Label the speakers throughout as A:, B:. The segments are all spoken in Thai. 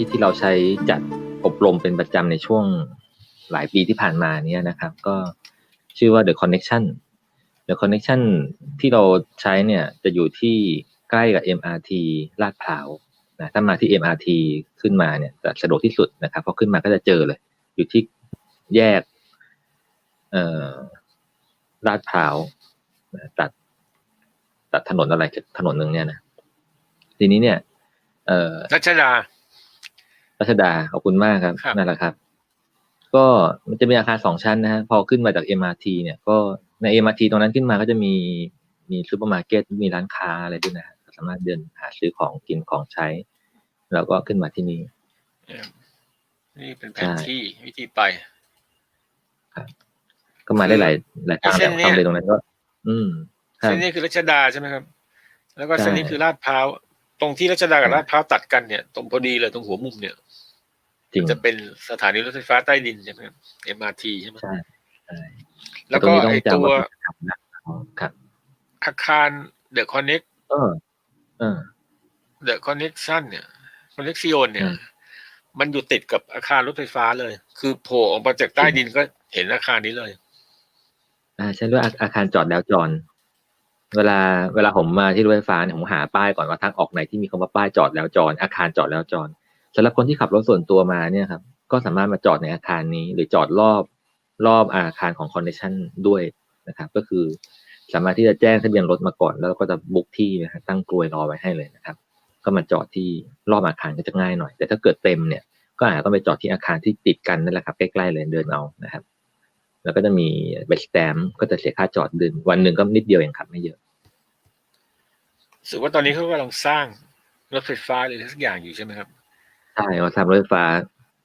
A: ที่ที่เราใช้จัดอบรมเป็นประจำในช่วงหลายปีที่ผ่านมาเนี้ยนะครับ ก็ชื่อว่า The Connection The Connection ที่เราใช้เนี่ยจะอยู่ที่ใกล้กับ MRT ลาดพร้าวนะถ้ามาที่ MRT ขึ้นมาเนี่ยจะสะดวกที่สุดนะครับเพอขึ้นมาก็จะเจอเลย อยู่ที่แยกเอ่อลาดพร้าวนะตัด ตัดถนนอะไรถนนหนึ่งเนี่ยนะทีนี้เนี่ย เอ่อ
B: รัชดา
A: รัชดาขอบคุณมากครับ
B: ครับ
A: นั่นแหละครับ ก็มันจะมีอาคารสองชั้นนะฮะพอขึ้นมาจาก MRT เนี่ย ก็ใน MRT ตรงนั้นขึ้นมาก็จะมีมีซูเปอร์มาร์เก็ตมีร้านค้าอะไรด้วยนะฮะสามารถเดินหาซื้อของกินของใช้ แล้วก็ขึ้นมาที่นี่
B: นี่เป็นแผ
A: ใช่
B: นที่วิธีไป
A: ก็มาได้หลายหลายทาง
B: เส้
A: แต่
B: นเนี่ย
A: ทำเลยตรงนั้นก็ อืมครับ
B: เส้นนี้คือรัชดาใช่ไหมครับ แล้วก็
A: ใช่
B: เส้นนี้คือลาดพร้าวตรงที่รัชดากับ
A: ใช่
B: ลาดพร้าวตัดกันเนี่ย ตรงพอดีเลยตรงหัวมุมเนี่ย
A: จริง
B: จะเป็นสถานีรถไฟฟ้าใต้ดินใช่ไหมครับ MRT ใช่ไหม
A: ใช่ใช่
B: แล้วก็
A: ตรง
B: ไอ
A: นี้ต้อง
B: ตัว
A: จำว่าครับ
B: อาคาร The Connect
A: เออเออ
B: The Connection เนี่ย Connection เนี่ย
A: อืม
B: มันอยู่ติดกับอาคารรถไฟฟ้าเลย คือโผล่ออกมาจากใต้ดินก็เห็นอาคารนี้เลย
A: อ่าใช่ด้วยอาอาคารจอดแล้วจอดเวลาเวลาผมมาที่รถไฟฟ้าเนี่ยผมหาป้ายก่อนว่าทางออกไหนที่มีคำว่าป้ายจอดแล้วจอดอาคารจอดแล้วจอด สำหรับคนที่ขับรถส่วนตัวมาเนี่ยครับ ก็สามารถมาจอดในอาคารนี้ หรือจอดรอบรอบอาคารของคอนเนคชั่นด้วยนะครับ ก็คือสามารถที่จะแจ้งทะเบียนรถมาก่อน แล้วก็จะบุ๊กที่นะฮะตั้งกลวยรอไว้ให้เลยนะครับ ก็มาจอดที่รอบอาคารก็จะง่ายหน่อย แต่ถ้าเกิดเต็มเนี่ย ก็อาจจะต้องไปจอดที่อาคารที่ติดกันนั่นแหละครับ ใกล้ๆเลยเดินเอานะครับ แล้วก็จะมีเบสแตมก็จะเสียค่าจอดเดินวันหนึ่งก็นิดเดียวเองครับไม่เยอะ
B: สึกว่าตอนนี้เขากำลังสร้างรถไฟฟ้าหรือสักอย่างอยู่ใช่ไหมครับ
A: ใช่ว่าทำรถไฟฟ้า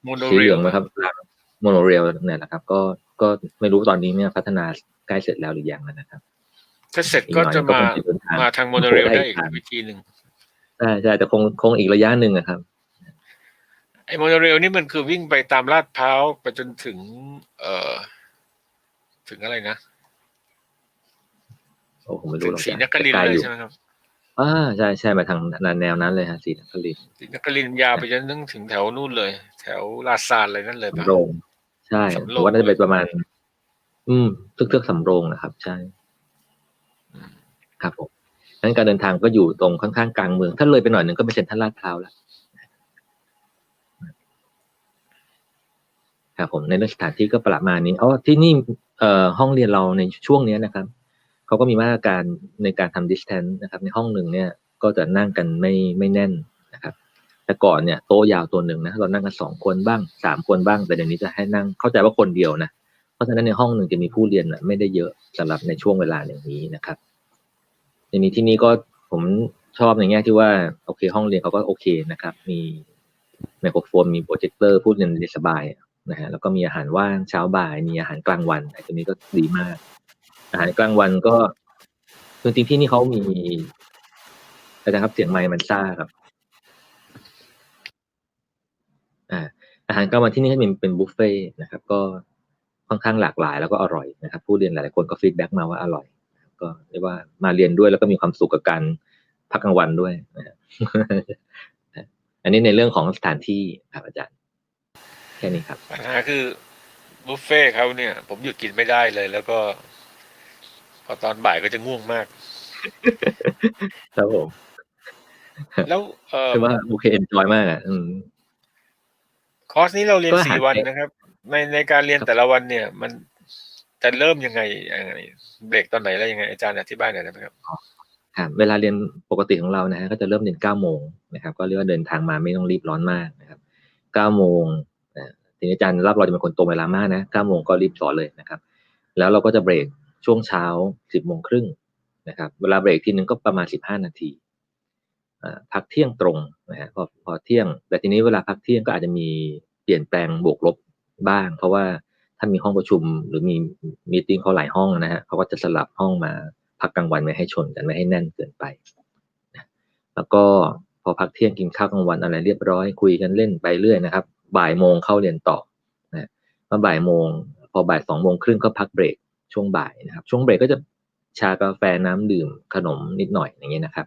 B: โมโน
A: สี
B: เร
A: เหลื
B: ล
A: องนะครับโมโนเรลเนี่ยแหละครับ ก็ก็ไม่รู้ตอนนี้เนี่ยพัฒนาใกล้เสร็จแล้วหรือยังนะครับ
B: ถ้าเสร็จ
A: อีกห
B: ก็
A: น่อย
B: จะ
A: ก็
B: มา
A: คงจะเดินทาง
B: มาทางโมโนเรล
A: ได้
B: ได้
A: อี
B: อี
A: ก
B: ก
A: ทาง
B: วิธีหนึ่ง
A: ใช่ใช่แต่คงคงอีกระยะหนึ่งอะครับ
B: ไอ้โมโนเรลนี่มันคือวิ่งไปตามลาดพร้าวไปจนถึง เอ่อ ถึงอะไรนะ
A: โอ้ผมไม่
B: ถึ
A: รู้
B: ง
A: หรอก
B: ศรีนครินท
A: ไก
B: ร์เลย
A: อยู่
B: ใช่ไหมครับ
A: อ่าใช่ใช่มาทางแนวนั้นเลยฮะสีนครินทร์
B: ศรีนครินทร์ยาวไปจนถึงถึงแถวนู่นเลย แถวลาดซานอะไรนั่นเลยปะ
A: สำโรงใช่
B: สำโรง
A: ผมว่าน่าจะเป็นประมาณ อืมเทือกเทือกสำโรงนะครับ ใช่
B: อืม
A: ครับผมงั้นการเดินทางก็อยู่ตรงค่อนข้างกลางเมือง ถ้าเลยไปหน่อยหนึ่งก็เป็นเซ็นทรัลลาดพร้าวแล้วครับผมในเรื่องสถานที่ก็ประมาณนี้อ๋อที่นี่เอ่อห้องเรียนเราในช่วงเนี้ยนะครับ เขาก็มีมาตรการในการทำ distance นะครับ ในห้องหนึ่งเนี่ยก็จะนั่งกันไม่ไม่แน่นนะครับ แต่ก่อนเนี่ยโต๊ะยาวตัวหนึ่งนะเรานั่งกันสองคนบ้างสามคนบ้างแต่เดี๋ยวนี้จะให้นั่งเข้าใจว่าคนเดียวนะเพราะฉะนั้นในห้องหนึ่งจะมีผู้เรียนน่ะไม่ได้เยอะสำหรับในช่วงเวลาอย่างนี้นะครับทีนี้ที่นี่ก็ผมชอบในแง่ที่ว่าโอเค ห้องเรียนเขาก็โอเคนะครับ มีไมโครโฟนมีโปรเจคเตอร์พูดเรียนได้สบายนะฮะแล้วก็มีอาหารว่างเช้าบ่าย มีอาหารกลางวันไอ้ตัวนี้ก็ดีมาก อาหารกลางวันก็จริงๆที่นี่เขามีอาจารย์ครับเสียงไมค์มันซ่าครับ อ่า อาหารกลางวันที่นี่ก็มีเป็นบุฟเฟ่ต์นะครับ ก็ค่อนข้างหลากหลาย แล้วก็อร่อยนะครับ ผู้เรียนหลายๆคนก็ฟีดแบ็กมาว่าอร่อย ก็เรียกว่ามาเรียนด้วยแล้วก็มีความสุขกับการพักกลางวันด้วยนะอันนี้ในเรื่องของสถานที่ครับอาจารย์ แค่นี้ครับ
B: ปัญหาคือบุฟเฟ่ต์เขาเนี่ย ผมหยุดกินไม่ได้เลย แล้วก็ พอตอนบ่ายก็จะง่วงมาก
A: ครับผม
B: แล้วเอ่อ
A: คือว่าโอเคเอนจอยมากอะอืม
B: คอร์สนี้เราเรียน
A: ก็หา
B: สี่วัน
A: เบรก
B: นะครับ ในในการเรียนแต่ละวันเนี่ย มันจะเริ่มยังไงยังไงเบรกตอนไหนแล้วยังไงอาจารย์อธิบายหน่อยได้ไหมครับ
A: ครับเวลาเรียนปกติของเรานะฮะก็จะเริ่มเรียนเก้าโมงนะครับ ก็เรียกว่าเดินทางมาไม่ต้องรีบร้อนมากนะครับเก้าโมงนะทีนี้อาจารย์รับเราจะเป็นคนตรงเวลามากนะเก้าโมงก็รีบสอนเลยนะครับ แล้วเราก็จะเบรก ช่วงเช้าสิบโมงครึ่งนะครับ เวลาเบรกทีนึงก็ประมาณสิบห้านาทีพักเที่ยงตรงนะฮะพอพอเที่ยง แต่ทีนี้เวลาพักเที่ยงก็อาจจะมีเปลี่ยนแปลงบวกลบบ้าง เพราะว่าถ้ามีห้องประชุมหรือมีมีติ้งเขาหลายห้องนะฮะเขาก็จะสลับห้องมาพักกลางวันไม่ให้ชนกันไม่ให้แน่นเกินไป แล้วก็พอพักเที่ยงกินข้าวกลางวันอะไรเรียบร้อยคุยกันเล่นไปเรื่อยนะครับ บ่ายโมงเข้าเรียนต่อนะพอบ่ายโมง พอบ่ายสองโมงครึ่งก็พักเบรก ช่วงบ่ายนะครับ ช่วงเบรกก็จะชากาแฟน้ำดื่มขนมนิดหน่อยอย่างเงี้ยนะครับ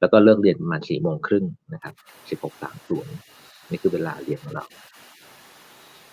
A: แล้วก็เลิกเรียนประมาณสี่โมงครึ่งนะครับสิบหกสามศูนย์นี่คือเวลาเรียนของเรา